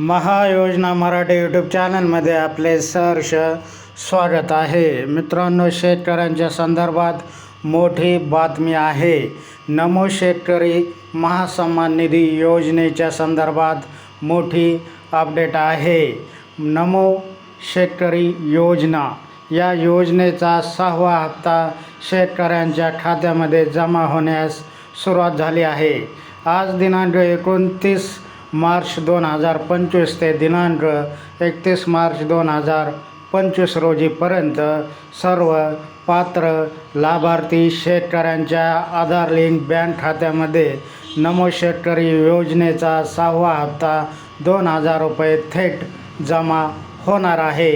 महायोजना Marathi YouTube चॅनलमध्ये आपले सहर्ष स्वागत आहे. मित्रांनो शेतकऱ्यांच्या संदर्भात मोठी बातमी आहे. नमो शेतकरी महासन्मान निधी योजनेच्या संदर्भात मोठी अपडेट आहे. नमो शेतकरी योजना. या योजनेचा सहावा हप्ता शेतकऱ्यांच्या खात्यामध्ये जमा होण्यास सुरुवात झाली आहे. आज दिनांक एकोणतीस मार्च दोन हजार पंचवीस ते दिनांक एकतीस मार्च दोन हजार पंचवीस रोजीपर्यंत सर्व पात्र लाभार्थी शेतकऱ्यांच्या आधार लिंक बँक खात्यामध्ये नमो शेतकरी योजनेचा सहावा हप्ता दोन हजार रुपये थेट जमा होणार आहे.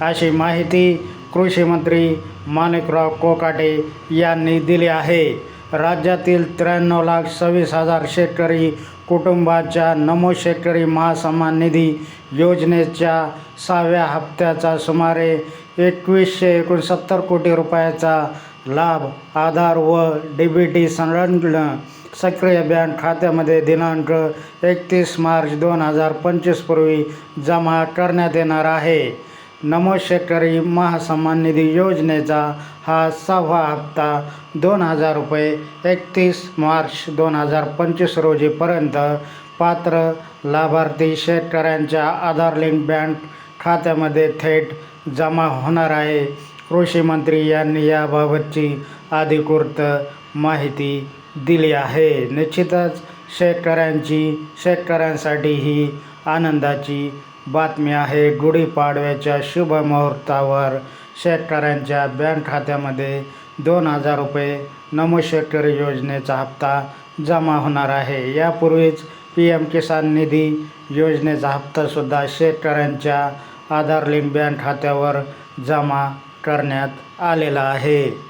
अशी माहिती कृषीमंत्री माणिकराव कोकाटे यांनी दिली आहे. राज्यातील त्र्याण्णव लाख सव्वीस हजार शेतकरी कुटुंबाच्या नमो शेतकरी महासन्मान निधी योजनेच्या सहाव्या हप्त्याचा सुमारे एकवीसशे एकोणसत्तर कोटी रुपयाचा लाभ आधार व डी बी टी संलग्न सक्रिय बँक खात्यामध्ये दिनांक एकतीस मार्च दोन हजार पंचवीसपूर्वी जमा करण्यात येणार आहे. नमो शेतकरी महासन्मान निधी योजनेचा हा सहावा हप्ता दोन हजार रुपये एकतीस मार्च दोन हजार पंचवीस रोजीपर्यंत पात्र लाभार्थी शेतकऱ्यांच्या आधार लिंक बँक खात्यामध्ये थेट जमा होणार आहे. कृषी मंत्री यांनी याबाबतची अधिकृत माहिती दिली आहे. निश्चितच शेतकऱ्यांची शेतकऱ्यांसाठी ही आनंदाची बातमी आहे. गुढीपाडव्याच्या शुभ मुहूर्तावर शेतकऱ्यांच्या बँक खात्यामध्ये दोन हजार रुपये नमो शेतकरी योजनेचा हप्ता जमा होणार आहे. यापूर्वीच पी एम किसान निधी योजनेचा हप्तासुद्धा शेतकऱ्यांच्या आधार लिंक बँक खात्यावर जमा करण्यात आलेला आहे.